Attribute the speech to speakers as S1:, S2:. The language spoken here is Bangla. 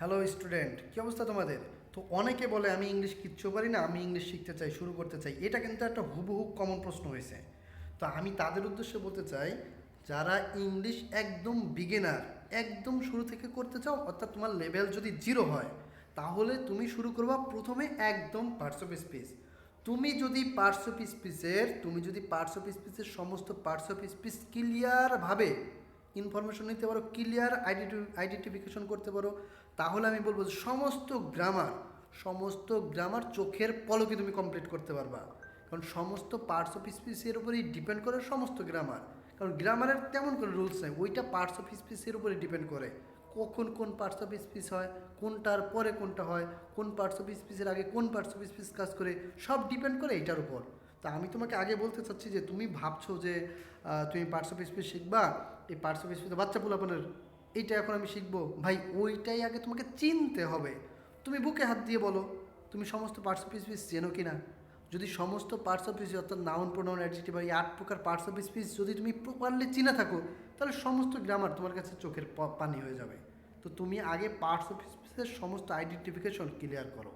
S1: হ্যালো স্টুডেন্ট কী অবস্থা তোমাদের? তো অনেকে বলে, আমি ইংলিশ কিচ্ছু পারি না, আমি ইংলিশ শিখতে চাই, শুরু করতে চাই। এটা কিন্তু একটা হুবহু কমন প্রশ্ন হয়েছে। তো আমি তাদের উদ্দেশ্যে বলতে চাই, যারা ইংলিশ একদম বিগিনার একদম শুরু থেকে করতে চাও, অর্থাৎ তোমার লেভেল যদি জিরো হয়, তাহলে তুমি শুরু করবা প্রথমে একদম পার্টস অফ স্পিচ তুমি যদি পার্টস অফ স্পিচের তুমি যদি পার্টস অফ স্পিচের সমস্ত পার্টস অফ স্পিচ ক্লিয়ারভাবে ইনফরমেশন নিতে পারো ক্লিয়ার আইডেন্টি আইডেন্টিফিকেশন করতে পারো, তাহলে আমি বলব যে সমস্ত গ্রামার সমস্ত গ্রামার চোখের পলকে তুমি কমপ্লিট করতে পারবা। কারণ সমস্ত পার্টস অফ স্পিচের উপরেই ডিপেন্ড করে সমস্ত গ্রামার কারণ গ্রামারের তেমন কোনো রুলস নেই, ওইটা পার্টস অফ স্পিচের উপরে ডিপেন্ড করে। কখন কোন পার্টস অফ স্পিচ হয়, কোনটার পরে কোনটা হয়, কোন পার্টস অফ স্পিচের আগে কোন পার্টস অফ স্পিচ কাজ করে, সব ডিপেন্ড করে এইটার উপর। তা আমি তোমাকে আগে বলতে চাচ্ছি যে তুমি ভাবছ যে তুমি পার্টস অফ স্পিচ শিখবা? এই পার্টস অফ স্পিচ বাচ্চা পোলাপনের। এইটা এখন আমি শিখব। ভাই, ওইটাই আগে তোমাকে চিনতে হবে। তুমি বুকে হাত দিয়ে বলো, তুমি সমস্ত পার্টস অফ স্পিচ চেনো কি না যদি সমস্ত পার্টস অফ স্পিচ অর্থাৎ নাউন প্রোনাউন অ্যাডজেক্টিভ এই আট প্রকার পার্টস অফ স্পিচ যদি তুমি প্রপারলি চিনে থাকো, তাহলে সমস্ত গ্রামার তোমার কাছে চোখের পানি হয়ে যাবে। তো তুমি আগে পার্টস অফ স্পিচের সমস্ত আইডেন্টিফিকেশন ক্লিয়ার করো।